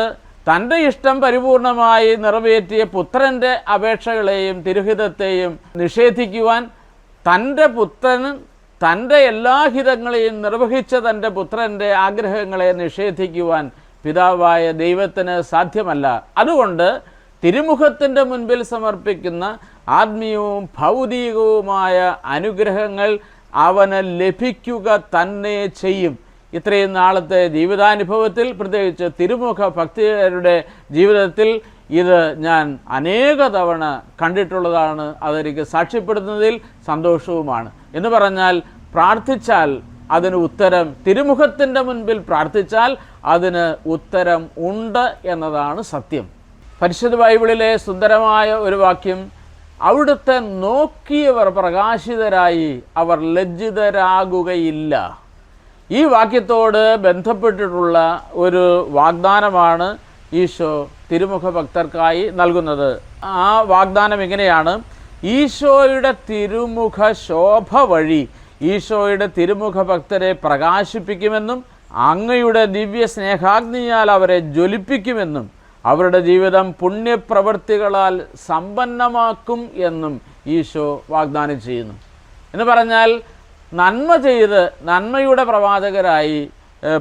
തന്റെ ഇഷ്ടം പരിപൂർണമായി നിറവേറ്റിയ പുത്രന്റെ അപേക്ഷകളെയും തിരുഹിതത്തെയും നിഷേധിക്കുവാൻ തന്റെ പുത്രൻ തന്റെ എല്ലാ ഹിതങ്ങളെയും നിർവഹിച്ച തന്റെ പുത്രന്റെ ആഗ്രഹങ്ങളെ നിഷേധിക്കുവാൻ പിതാവായ ദൈവത്തിന് സാധ്യമല്ല. അതുകൊണ്ട് തിരുമുഖത്തിന്റെ മുൻപിൽ സമർപ്പിക്കുന്ന ആത്മീയവും ഭൗതികവുമായ അനുഗ്രഹങ്ങൾ അവന് ലഭിക്കുക തന്നെ ചെയ്യും. ഇത്രയും നാളത്തെ ജീവിതാനുഭവത്തിൽ പ്രത്യേകിച്ച് തിരുമുഖ ഭക്തരുടെ ജീവിതത്തിൽ ഇത് ഞാൻ അനേക തവണ കണ്ടിട്ടുള്ളതാണ്. അതെനിക്ക് സാക്ഷ്യപ്പെടുത്തുന്നതിൽ സന്തോഷവുമാണ്. എന്ന് പറഞ്ഞാൽ പ്രാർത്ഥിച്ചാൽ അതിന് ഉത്തരം തിരുമുഖത്തിന്റെ മുൻപിൽ പ്രാർത്ഥിച്ചാൽ അതിന് ഉത്തരം ഉണ്ട് എന്നതാണ് സത്യം. പരിശുദ്ധ ബൈബിളിലെ സുന്ദരമായ ഒരു വാക്യം അവിടുത്തെ നോക്കിയവർ പ്രകാശിതരായി അവർ ലജ്ജിതരാകുകയില്ല. ഈ വാക്യത്തോട് ബന്ധപ്പെട്ടിട്ടുള്ള ഒരു വാഗ്ദാനമാണ് ഈശോ തിരുമുഖ ഭക്തർക്കായി നൽകുന്നത്. ആ വാഗ്ദാനം ഇങ്ങനെയാണ് ഈശോയുടെ തിരുമുഖ ശോഭ വഴി ഈശോയുടെ തിരുമുഖ ഭക്തരെ പ്രകാശിപ്പിക്കുമെന്നും അങ്ങയുടെ ദിവ്യ സ്നേഹാഗ്നിയാൽ അവരെ ജ്വലിപ്പിക്കുമെന്നും അവരുടെ ജീവിതം പുണ്യപ്രവൃത്തികളാൽ സമ്പന്നമാക്കും എന്നും ഈശോ വാഗ്ദാനം ചെയ്യുന്നു. എന്ന് പറഞ്ഞാൽ നന്മ ചെയ്ത് നന്മയുടെ പ്രവാചകരായി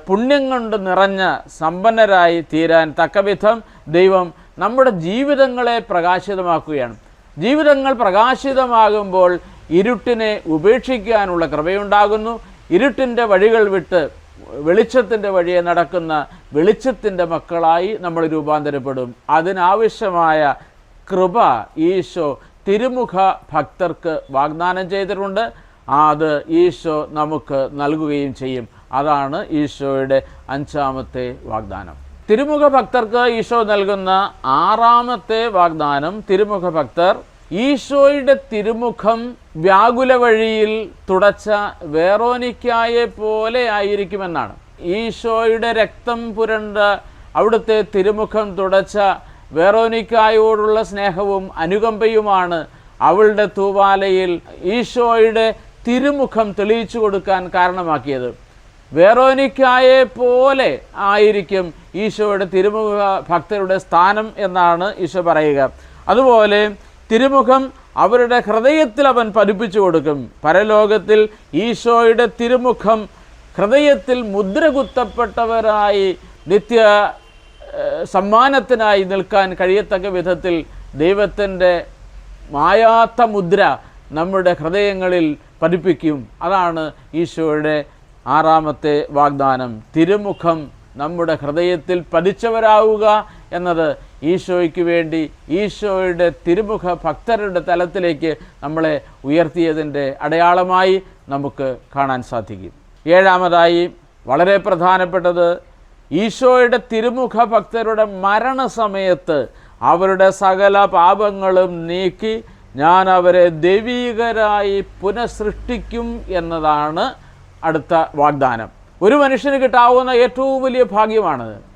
പുണ്യം കൊണ്ട് നിറഞ്ഞ സമ്പന്നരായി തീരാൻ തക്കവിധം ദൈവം നമ്മുടെ ജീവിതങ്ങളെ പ്രകാശിതമാക്കുകയാണ്. ജീവിതങ്ങൾ പ്രകാശിതമാകുമ്പോൾ ഇരുട്ടിനെ ഉപേക്ഷിക്കാനുള്ള കൃപയുണ്ടാകുന്നു. ഇരുട്ടിന്റെ വഴികൾ വിട്ട് വെളിച്ചത്തിന്റെ വഴിയെ നടക്കുന്ന വെളിച്ചത്തിന്റെ മക്കളായി നമ്മൾ രൂപാന്തരപ്പെടും. അതിനാവശ്യമായ കൃപ ഈശോ തിരുമുഖ ഭക്തർക്ക് വാഗ്ദാനം ചെയ്തിട്ടുണ്ട്. അത് ഈശോ നമുക്ക് നൽകുകയും ചെയ്യും. അതാണ് ഈശോയുടെ അഞ്ചാമത്തെ വാഗ്ദാനം. തിരുമുഖ ഭക്തർക്ക് ഈശോ നൽകുന്ന ആറാമത്തെ വാഗ്ദാനം തിരുമുഖ ഭക്തർ ഈശോയുടെ തിരുമുഖം വ്യാകുല വഴിയിൽ തുടച്ച വേറോനിക്കായെ പോലെ ആയിരിക്കുമെന്നാണ്. ഈശോയുടെ രക്തം പുരണ്ട അവിടുത്തെ തിരുമുഖം തുടച്ച വേറോനിക്കായോടുള്ള സ്നേഹവും അനുകമ്പയുമാണ് അവളുടെ തൂവാലയിൽ ഈശോയുടെ തിരുമുഖം തെളിയിച്ചു കൊടുക്കാൻ കാരണമാക്കിയത്. വേറോനിക്കായെ പോലെ ആയിരിക്കും ഈശോയുടെ തിരുമുഖ ഭക്തരുടെ സ്ഥാനം എന്നാണ് ഈശോ പറയുക. അതുപോലെ തിരുമുഖം അവരുടെ ഹൃദയത്തിൽ അവൻ പതിപ്പിച്ചു കൊടുക്കും. പരലോകത്തിൽ ഈശോയുടെ തിരുമുഖം ഹൃദയത്തിൽ മുദ്ര കുത്തപ്പെട്ടവരായി നിത്യ സമ്മാനത്തിനായി നിൽക്കാൻ കഴിയത്തക്ക വിധത്തിൽ ദൈവത്തിന്റെ മായാത്ത മുദ്ര നമ്മുടെ ഹൃദയങ്ങളിൽ പതിപ്പിക്കും. അതാണ് ഈശോയുടെ ആറാമത്തെ വാഗ്ദാനം. തിരുമുഖം നമ്മുടെ ഹൃദയത്തിൽ പതിച്ചവരാവുക എന്നത് ഈശോയ്ക്ക് വേണ്ടി ഈശോയുടെ തിരുമുഖ ഭക്തരുടെ തലത്തിലേക്ക് നമ്മളെ ഉയർത്തിയതിന്റെ അടയാളമായി നമുക്ക് കാണാൻ സാധിക്കും. ഏഴാമതായി വളരെ പ്രധാനപ്പെട്ടത് ഈശോയുടെ തിരുമുഖ ഭക്തരുടെ മരണസമയത്ത് അവരുടെ സകല പാപങ്ങളും നീക്കി ഞാൻ അവരെ ദൈവീകരായി പുനഃസൃഷ്ടിക്കും എന്നതാണ് അടുത്ത വാഗ്ദാനം. ഒരു മനുഷ്യന് കിട്ടാവുന്ന ഏറ്റവും വലിയ ഭാഗ്യമാണത്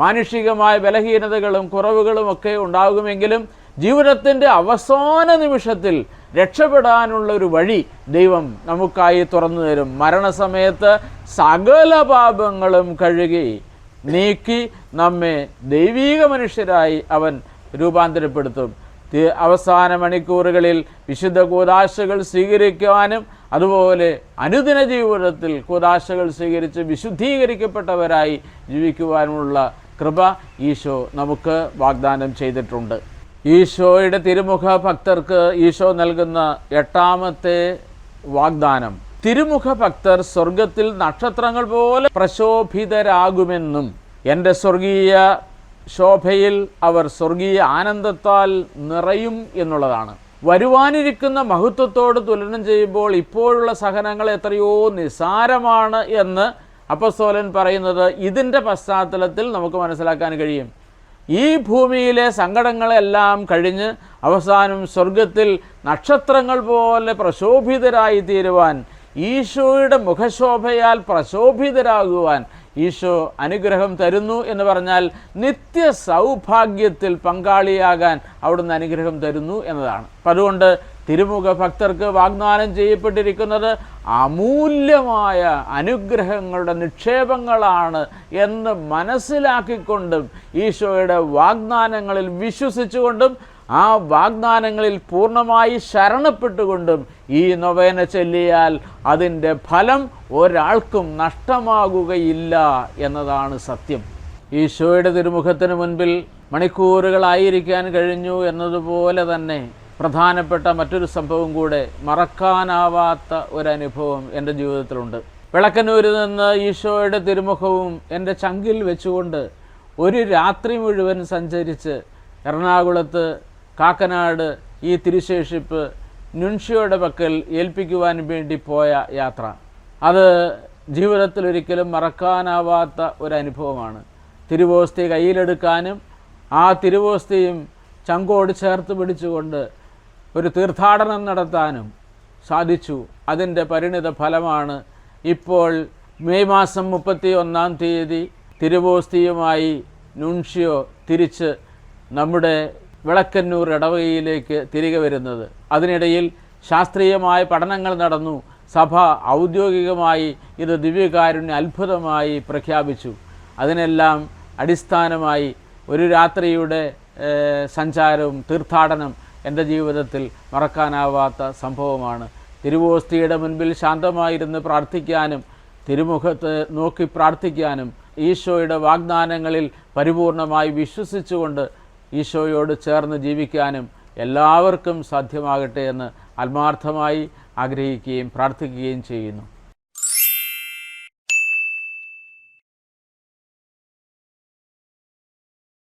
മാനുഷികമായ ബലഹീനതകളും കുറവുകളും ഒക്കെ ഉണ്ടാകുമെങ്കിലും ജീവിതത്തിന്റെ അവസാന നിമിഷത്തിൽ രക്ഷപ്പെടാനുള്ള ഒരു വഴി ദൈവം നമുക്കായി തുറന്നു തരും. മരണസമയത്ത് സകല പാപങ്ങളും കഴുകി നീക്കി നമ്മെ ദൈവീക മനുഷ്യരായി അവൻ രൂപാന്തരപ്പെടുത്തും. അവസാന മണിക്കൂറുകളിൽ വിശുദ്ധ കൂതാശകൾ സ്വീകരിക്കുവാനും അതുപോലെ അനുദിന ജീവിതത്തിൽ കൂതാശകൾ സ്വീകരിച്ച് വിശുദ്ധീകരിക്കപ്പെട്ടവരായി ജീവിക്കുവാനുമുള്ള കൃപ ഈശോ നമുക്ക് വാഗ്ദാനം ചെയ്തിട്ടുണ്ട്. ഈശോയുടെ തിരുമുഖ ഭക്തർക്ക് ഈശോ നൽകുന്ന എട്ടാമത്തെ വാഗ്ദാനം. തിരുമുഖ ഭക്തർ സ്വർഗത്തിൽ നക്ഷത്രങ്ങൾ പോലെ പ്രശോഭിതരാകുമെന്നും എന്റെ സ്വർഗീയ ശോഭയിൽ അവർ സ്വർഗീയ ആനന്ദത്താൽ നിറയും എന്നുള്ളതാണ്. വരുവാനിരിക്കുന്ന മഹത്വത്തോട് തുലനം ചെയ്യുമ്പോൾ ഇപ്പോഴുള്ള സഹനങ്ങൾ എത്രയോ നിസാരമാണ് എന്ന് അപ്പസ്തോലൻ പറയുന്നത് ഇതിന്റെ പശ്ചാത്തലത്തിൽ നമുക്ക് മനസ്സിലാക്കാൻ കഴിയും. ഈ ഭൂമിയിലെ സങ്കടങ്ങളെല്ലാം കഴിഞ്ഞ് അവസാനം സ്വർഗത്തിൽ നക്ഷത്രങ്ങൾ പോലെ പ്രശോഭിതരായി തീരുവാൻ ഈശോയുടെ മുഖശോഭയാൽ പ്രശോഭിതരാകുവാൻ ഈശോ അനുഗ്രഹം തരുന്നു എന്ന് പറഞ്ഞാൽ നിത്യ സൗഭാഗ്യത്തിൽ പങ്കാളിയാകാൻ അവിടുന്ന് അനുഗ്രഹം തരുന്നു എന്നതാണ്. അപ്പം അതുകൊണ്ട് തിരുമുഖ ഭക്തർക്ക് വാഗ്ദാനം ചെയ്യപ്പെട്ടിരിക്കുന്നത് അമൂല്യമായ അനുഗ്രഹങ്ങളുടെ നിക്ഷേപങ്ങളാണ് എന്ന് മനസ്സിലാക്കിക്കൊണ്ടും ഈശോയുടെ വാഗ്ദാനങ്ങളിൽ വിശ്വസിച്ചുകൊണ്ടും ആ വാഗ്ദാനങ്ങളിൽ പൂർണമായി ശരണപ്പെട്ടുകൊണ്ടും ഈ നൊവേന ചൊല്ലിയാൽ അതിന്റെ ഫലം ഒരാൾക്കും നഷ്ടമാകുകയില്ല എന്നതാണ് സത്യം. ഈശോയുടെ തിരുമുഖത്തിന് മുൻപിൽ മണിക്കൂറുകളായിരിക്കാൻ കഴിഞ്ഞു എന്നതുപോലെ തന്നെ പ്രധാനപ്പെട്ട മറ്റൊരു സംഭവം കൂടെ മറക്കാനാവാത്ത ഒരനുഭവം എന്റെ ജീവിതത്തിലുണ്ട്. വിളക്കന്നൂരിൽ നിന്ന് ഈശോയുടെ തിരുമുഖവും എന്റെ ചങ്കിൽ വെച്ചുകൊണ്ട് ഒരു രാത്രി മുഴുവൻ സഞ്ചരിച്ച് എറണാകുളത്ത് കാക്കനാട് ഈ തിരുശേഷിപ്പ് നുൻഷിയുടെ പക്കൽ ഏൽപ്പിക്കുവാൻ വേണ്ടി പോയ യാത്ര. അത് ജീവിതത്തിൽ ഒരിക്കലും മറക്കാനാവാത്ത ഒരു അനുഭവമാണ് തിരുവോസ്തി കയ്യിലെടുക്കാനും ആ തിരുവോസ്തിയും ചങ്കോട് ചേർത്ത് പിടിച്ചുകൊണ്ട് ഒരു തീർത്ഥാടനം നടത്താനും സാധിച്ചു. അതിന്റെ പരിണിത ഫലമാണ് ഇപ്പോൾ മെയ് മാസം മുപ്പത്തി ഒന്നാം തീയതി തിരുവോസ്തിയുമായി നുൺഷിയോ തിരിച്ച് നമ്മുടെ വിളക്കന്നൂർ ഇടവകയിലേക്ക് തിരികെ വരുന്നത്. അതിനിടയിൽ ശാസ്ത്രീയമായ പഠനങ്ങൾ നടന്നു. സഭ ഔദ്യോഗികമായി ഇത് ദിവ്യകാരുണ്യ അത്ഭുതമായി പ്രഖ്യാപിച്ചു. അതിനെല്ലാം അടിസ്ഥാനമായി ഒരു രാത്രിയുടെ സഞ്ചാരവും തീർത്ഥാടനം എന്റെ ജീവിതത്തിൽ മറക്കാനാവാത്ത സംഭവമാണ്. തിരുവോസ്തിയുടെ മുൻപിൽ ശാന്തമായിരുന്ന് പ്രാർത്ഥിക്കാനും തിരുമുഖത്ത് നോക്കി പ്രാർത്ഥിക്കാനും ഈശോയുടെ വാഗ്ദാനങ്ങളിൽ പരിപൂർണമായി വിശ്വസിച്ചുകൊണ്ട് ഈശോയോട് ചേർന്ന് ജീവിക്കാനും എല്ലാവർക്കും സാധ്യമാകട്ടെ എന്ന് ആത്മാർത്ഥമായി ആഗ്രഹിക്കുകയും പ്രാർത്ഥിക്കുകയും ചെയ്യുന്നു.